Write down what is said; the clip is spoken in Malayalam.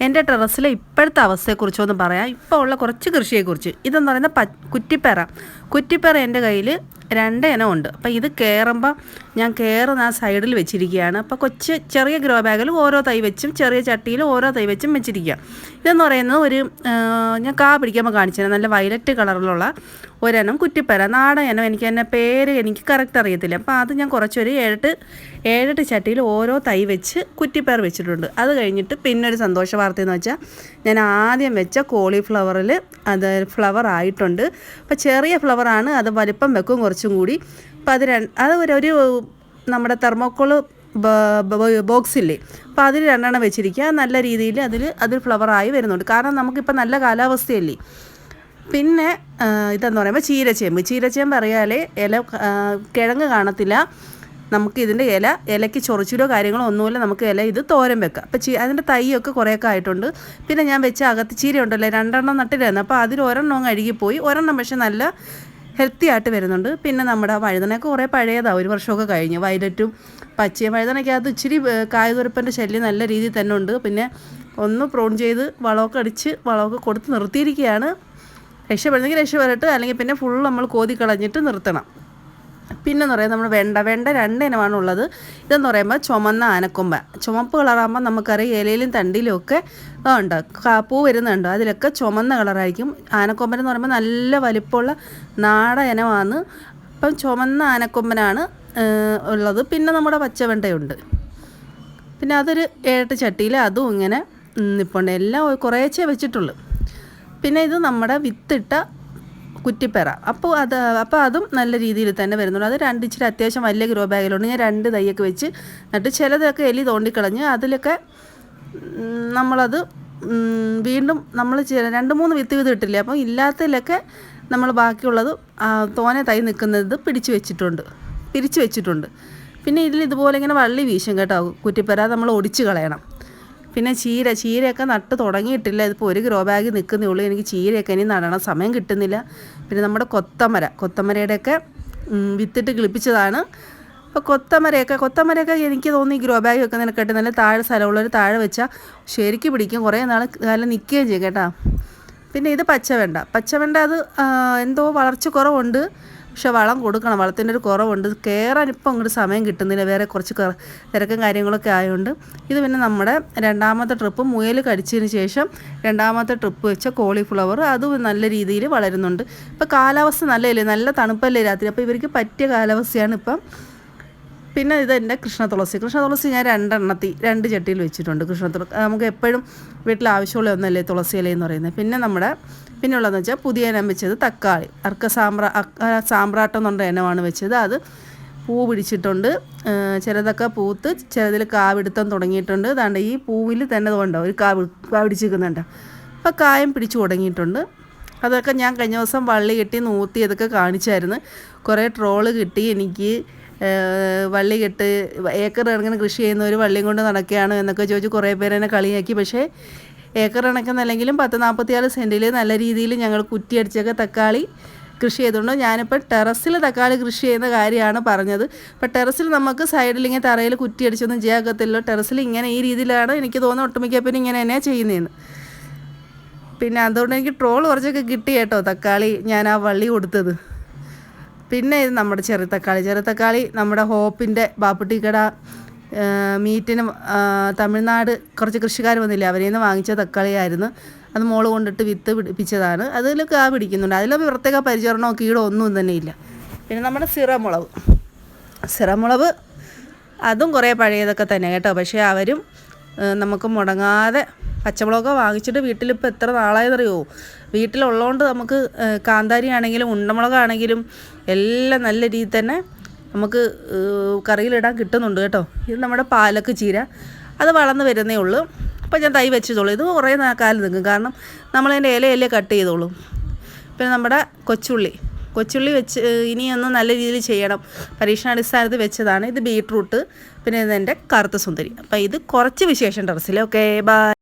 എന്റെ ടെറസിലെ ഇപ്പോഴത്തെ അവസ്ഥയെക്കുറിച്ചൊന്ന് പറയാം. ഇപ്പോൾ ഉള്ള കുറച്ച് കൃഷിയെക്കുറിച്ച്. ഇതെന്ന് പറയുന്ന പ കുറ്റിപ്പേറ. കുറ്റിപ്പേറ എന്റെ കയ്യിൽ രണ്ട് ഇനം ഉണ്ട്. അപ്പോൾ ഇത് കയറുമ്പോൾ ഞാൻ കയറുന്ന ആ സൈഡിൽ വെച്ചിരിക്കുകയാണ്. അപ്പോൾ കൊച്ച് ചെറിയ ഗ്രോ ബാഗിൽ ഓരോ തൈ വെച്ചും ചെറിയ ചട്ടിയിൽ ഓരോ തൈ വെച്ചും വെച്ചിരിക്കുക. ഇതെന്ന് പറയുന്നത് ഒരു ഞാൻ കാ പിടിക്കുമ്പോൾ കാണിച്ചത് നല്ല വയലറ്റ് കളറിലുള്ള ഒരെണ്ണം കുറ്റിപ്പേറ. നാടൻ ഇനം. എനിക്ക് തന്നെ പേര് എനിക്ക് കറക്റ്റ് അറിയത്തില്ല. അപ്പോൾ അത് ഞാൻ കുറച്ചൊരു ഏഴെട്ട് ഏഴെട്ട് ചട്ടിയിൽ ഓരോ തൈ വെച്ച് കുറ്റിപ്പേർ വെച്ചിട്ടുണ്ട്. അത് കഴിഞ്ഞിട്ട് പിന്നൊരു സന്തോഷ വാർത്ത എന്ന് വെച്ചാൽ ഞാൻ ആദ്യം വെച്ച കോളിഫ്ലവറിൽ അത് ഫ്ലവർ ആയിട്ടുണ്ട്. അപ്പോൾ ചെറിയ ഫ്ലവറാണ് അത് വലിപ്പം വെക്കും കുറച്ചും കൂടി. അപ്പോൾ അത് അത് ഒരു നമ്മുടെ തെർമോക്കോൾ ബോക്സില്ലേ അപ്പോൾ അതിൽ രണ്ടെണ്ണം വെച്ചിരിക്കുക നല്ല രീതിയിൽ അതിൽ അതിൽ ഫ്ലവറായി വരുന്നുണ്ട്. കാരണം നമുക്കിപ്പോൾ നല്ല കാലാവസ്ഥയല്ലേ. പിന്നെ ഇതെന്ന് പറയുമ്പോൾ ചീരച്ചേമ്പ്. ചീരച്ചേമ്പ് അറിയാലേ ഇല കിഴങ്ങ് കാണത്തില്ല. നമുക്ക് ഇതിന്റെ ഇല ഇലയ്ക്ക് ചൊറിച്ചിലോ കാര്യങ്ങളോ ഒന്നുമില്ല. നമുക്ക് ഇല ഇത് തോരൻ വെക്കാം. അപ്പോൾ ചീ അതിന്റെ തൈയൊക്കെ കുറേയൊക്കെ ആയിട്ടുണ്ട്. പിന്നെ ഞാൻ വെച്ച അകത്ത് ചീര ഉണ്ടല്ലോ രണ്ടെണ്ണം നട്ടിലായിരുന്നു അപ്പോൾ അതിൽ ഒരെണ്ണം അഴുകിപ്പോയി. ഒരെണ്ണം പക്ഷെ നല്ല ഹെൽത്തി ആയിട്ട് വരുന്നുണ്ട്. പിന്നെ നമ്മുടെ വഴുതനയൊക്കെ കുറേ പഴയതാണ് ഒരു വർഷമൊക്കെ കഴിഞ്ഞു. വയലറ്റും പച്ചയും വഴുതനയ്ക്കകത്ത് ഇച്ചിരി കായതുരപ്പന്റെ ശല്യം നല്ല രീതിയിൽ തന്നെ ഉണ്ട്. പിന്നെ ഒന്ന് പ്രോൺ ചെയ്ത് വളമൊക്കെ അടിച്ച് വളമൊക്കെ കൊടുത്ത് നിർത്തിയിരിക്കുകയാണ്. രക്ഷപ്പെടുന്നെങ്കിൽ രക്ഷപ്പെടട്ടെ. അല്ലെങ്കിൽ പിന്നെ ഫുൾ നമ്മൾ കോതി കളഞ്ഞിട്ട് നിർത്തണം. പിന്നെ എന്ന് പറയുന്നത് നമ്മൾ വെണ്ട വെണ്ട രണ്ട് ഇനമാണ് ഉള്ളത്. ഇതെന്ന് പറയുമ്പോൾ ചുമന്ന ആനക്കൊമ്പ. ചുമപ്പ് കളറാകുമ്പോൾ നമുക്കറിയാം ഇലയിലും തണ്ടിലും ഒക്കെ ഉണ്ട്. പൂ വരുന്നുണ്ട്. അതിലൊക്കെ ചുമന്ന കളറായിരിക്കും. ആനക്കൊമ്പൻ എന്ന് പറയുമ്പോൾ നല്ല വലിപ്പമുള്ള നാട ഇനമാണ്. അപ്പം ചുമന്ന ആനക്കൊമ്പനാണ് ഉള്ളത്. പിന്നെ നമ്മുടെ പച്ചവെണ്ടയുണ്ട്. പിന്നെ അതൊരു ഏട്ട് ചട്ടിയിൽ അതും ഇങ്ങനെ നിൽപ്പുണ്ട് എല്ലാം കുറേച്ചേ വെച്ചിട്ടുള്ളൂ. പിന്നെ ഇത് നമ്മുടെ വിത്തിട്ട കുറ്റിപ്പെറ. അപ്പോൾ അത് അപ്പോൾ അതും നല്ല രീതിയിൽ തന്നെ വരുന്നുണ്ട്. അത് രണ്ട് ഇച്ചിരി അത്യാവശ്യം വലിയ ഗ്രോ ബാഗിലുണ്ട്. ഞാൻ രണ്ട് തൈയൊക്കെ വെച്ച് എന്നിട്ട് ചിലതൊക്കെ എലി തോണ്ടിക്കളഞ്ഞ് അതിലൊക്കെ നമ്മളത് വീണ്ടും നമ്മൾ രണ്ട് മൂന്ന് വിത്ത് വിത്ത് ഇട്ടില്ലേ? അപ്പോൾ ഇല്ലാത്തതിലൊക്കെ നമ്മൾ ബാക്കിയുള്ളത് തോനെ തൈ നിൽക്കുന്നത് പിടിച്ചു വെച്ചിട്ടുണ്ട്. പിരിച്ചു വെച്ചിട്ടുണ്ട്. പിന്നെ ഇതിൽ ഇതുപോലെ ഇങ്ങനെ വള്ളി വീശും കേട്ടോ. കുറ്റിപ്പറ നമ്മൾ ഒടിച്ച് കളയണം. പിന്നെ ചീര ചീരയൊക്കെ നട്ട് തുടങ്ങിയിട്ടില്ല. ഇതിപ്പോൾ ഒരു ഗ്രോ ബാഗ് നിൽക്കുന്നേ ഉള്ളൂ. എനിക്ക് ചീരയൊക്കെ ഇനി നടണം. സമയം കിട്ടുന്നില്ല. പിന്നെ നമ്മുടെ കൊത്തമര. കൊത്തമരയുടെയൊക്കെ വിത്തിട്ട് കിളിപ്പിച്ചതാണ്. അപ്പോൾ കൊത്തമരയൊക്കെ കൊത്തമരയൊക്കെ എനിക്ക് തോന്നി ഗ്രോ ബാഗ് വെക്കുന്നതിനെക്കാട്ടി നല്ല താഴെ സ്ഥലമുള്ളവർ താഴെ വെച്ചാൽ ശരിക്ക് പിടിക്കും. കുറേ നാൾ നല്ല നിൽക്കുകയും ചെയ്യും കേട്ടോ. പിന്നെ ഇത് പച്ചവെണ്ട. പച്ചവെണ്ട അത് എന്തോ വളർച്ച കുറവുണ്ട് പക്ഷെ വളം കൊടുക്കണം. വളത്തിന്റെ ഒരു കുറവുണ്ട്. കയറാൻ ഇപ്പം അങ്ങോട്ട് സമയം കിട്ടുന്നില്ല. വേറെ കുറച്ച് തിരക്കും കാര്യങ്ങളൊക്കെ ആയതുകൊണ്ട് ഇത് പിന്നെ നമ്മുടെ രണ്ടാമത്തെ ട്രിപ്പ് മുയൽ കടിച്ചതിന് ശേഷം രണ്ടാമത്തെ ട്രിപ്പ് വെച്ച കോളിഫ്ലവർ അതും നല്ല രീതിയിൽ വളരുന്നുണ്ട്. ഇപ്പോൾ കാലാവസ്ഥ നല്ലതല്ലേ? നല്ല തണുപ്പല്ലേ രാത്രി? അപ്പോൾ ഇവർക്ക് പറ്റിയ കാലാവസ്ഥയാണ് ഇപ്പം പിന്നെ ഇത് എന്റെ കൃഷ്ണ തുളസി. കൃഷ്ണ തുളസി ഞാൻ രണ്ടെണ്ണത്തി രണ്ട് ചട്ടിയിൽ വെച്ചിട്ടുണ്ട് കൃഷ്ണ തുളസി നമുക്ക് എപ്പോഴും വീട്ടിൽ ആവശ്യമുള്ള ഒന്നല്ലേ തുളസി ഇല എന്ന് പറയുന്നത്. പിന്നെ നമ്മുടെ പിന്നെ ഉള്ളതെന്ന് വെച്ചാൽ പുതിയ ഇനം വെച്ചത് തക്കാളി. അർക്ക സാമ്പ്ര സാമ്പ്രാട്ടം എന്നുള്ള ഇനമാണ് വെച്ചത്. അത് പൂ പിടിച്ചിട്ടുണ്ട്. ചിലതൊക്കെ പൂത്ത് ചിലതിൽ കാവിടുത്തം തുടങ്ങിയിട്ടുണ്ട്. അതാണ്ട് ഈ പൂവിൽ തന്നെ ഉണ്ടോ ഒരു കാവ് കാവിടിച്ചിരിക്കുന്നുണ്ട്. അപ്പോൾ കായം പിടിച്ചു തുടങ്ങിയിട്ടുണ്ട്. അതൊക്കെ ഞാൻ കഴിഞ്ഞ ദിവസം വള്ളി കെട്ടി നൂത്തി അതൊക്കെ കാണിച്ചായിരുന്നു. കുറേ ട്രോൾ കിട്ടി എനിക്ക്. വള്ളി കെട്ട് ഏക്കർ കണക്കിന് കൃഷി ചെയ്യുന്ന ഒരു വള്ളിയും കൊണ്ട് നടക്കുകയാണ് എന്നൊക്കെ ചോദിച്ച് കുറേ പേര് എന്നെ കളിയാക്കി. പക്ഷേ ഏക്കർ കണക്കെന്നല്ലെങ്കിലും പത്ത് നാൽപ്പത്തിയാറ് സെന്റിൽ നല്ല രീതിയിൽ ഞങ്ങൾ കുറ്റിയടിച്ചൊക്കെ തക്കാളി കൃഷി ചെയ്തുകൊണ്ട് ഞാനിപ്പോൾ ടെറസിൽ തക്കാളി കൃഷി ചെയ്യുന്ന കാര്യമാണ് പറഞ്ഞത്. ഇപ്പം ടെറസിൽ നമുക്ക് സൈഡിൽ ഇങ്ങനെ തറയിൽ കുറ്റിയടിച്ചൊന്നും ചെയ്യാക്കത്തില്ലോ ടെറസിൽ ഇങ്ങനെ ഈ രീതിയിലാണ് എനിക്ക് തോന്നുന്നത് ഒട്ടുമിക്ക പിന്നെ ഇങ്ങനെ തന്നെയാണ് ചെയ്യുന്നതെന്ന് പിന്നെ അതുകൊണ്ട് എനിക്ക് ട്രോൾ കുറച്ചൊക്കെ കിട്ടി കേട്ടോ തക്കാളി ഞാൻ ആ വള്ളി കൊടുത്തത്. പിന്നെ ഇത് നമ്മുടെ ചെറു തക്കാളി. ചെറു തക്കാളി നമ്മുടെ ഹോപ്പിന്റെ ബാപ്പുട്ടിക്കട കട മീറ്റിന് തമിഴ്നാട് കുറച്ച് കൃഷിക്കാർ വന്നില്ലേ അവരിൽ നിന്ന് വാങ്ങിച്ച തക്കാളിയായിരുന്നു. അത് മോൾ കൊണ്ടിട്ട് വിത്ത് പിടിപ്പിച്ചതാണ്. അതിൽ ആ പിടിക്കുന്നുണ്ട്. അതിൽ പ്രത്യേക പരിചരണമോ കീടോ ഒന്നും തന്നെ ഇല്ല. പിന്നെ നമ്മുടെ സിറമുളവ് സിറമുളവ് അതും കുറേ പഴയതൊക്കെ തന്നെ കേട്ടോ. പക്ഷേ അവരും നമുക്ക് മുടങ്ങാതെ പച്ചമുളകൊക്കെ വാങ്ങിച്ചിട്ട് വീട്ടിലിപ്പോൾ എത്ര നാളായതറിയോ? വീട്ടിലുള്ളതുകൊണ്ട് നമുക്ക് കാന്താരി ആണെങ്കിലും ഉണ്ടമുളകാണെങ്കിലും എല്ലാം നല്ല രീതിയിൽ തന്നെ നമുക്ക് കറിയിലിടാൻ കിട്ടുന്നുണ്ട് കേട്ടോ. ഇത് നമ്മുടെ പാലക്ക് ചീര. അത് വളർന്ന് വരുന്നേ ഉള്ളൂ. അപ്പോൾ ഞാൻ തൈ വെച്ചതോളൂ ഇത് കുറേ കാലം നിൽക്കും. കാരണം നമ്മളതിന്റെ ഇലയല്ലേ കട്ട് ചെയ്തോളൂ. പിന്നെ നമ്മുടെ കൊച്ചുള്ളി. കൊച്ചുള്ളി വെച്ച് ഇനിയൊന്നും നല്ല രീതിയിൽ ചെയ്യണം. പരീക്ഷണാടിസ്ഥാനത്തിൽ വെച്ചതാണ്. ഇത് ബീട്രൂട്ട് പിന്നെ ഇതെന്റെ കറുത്ത സുന്ദരി. അപ്പോൾ ഇത് കുറച്ച് വിശേഷം ടെറസിൽ. Okay bye.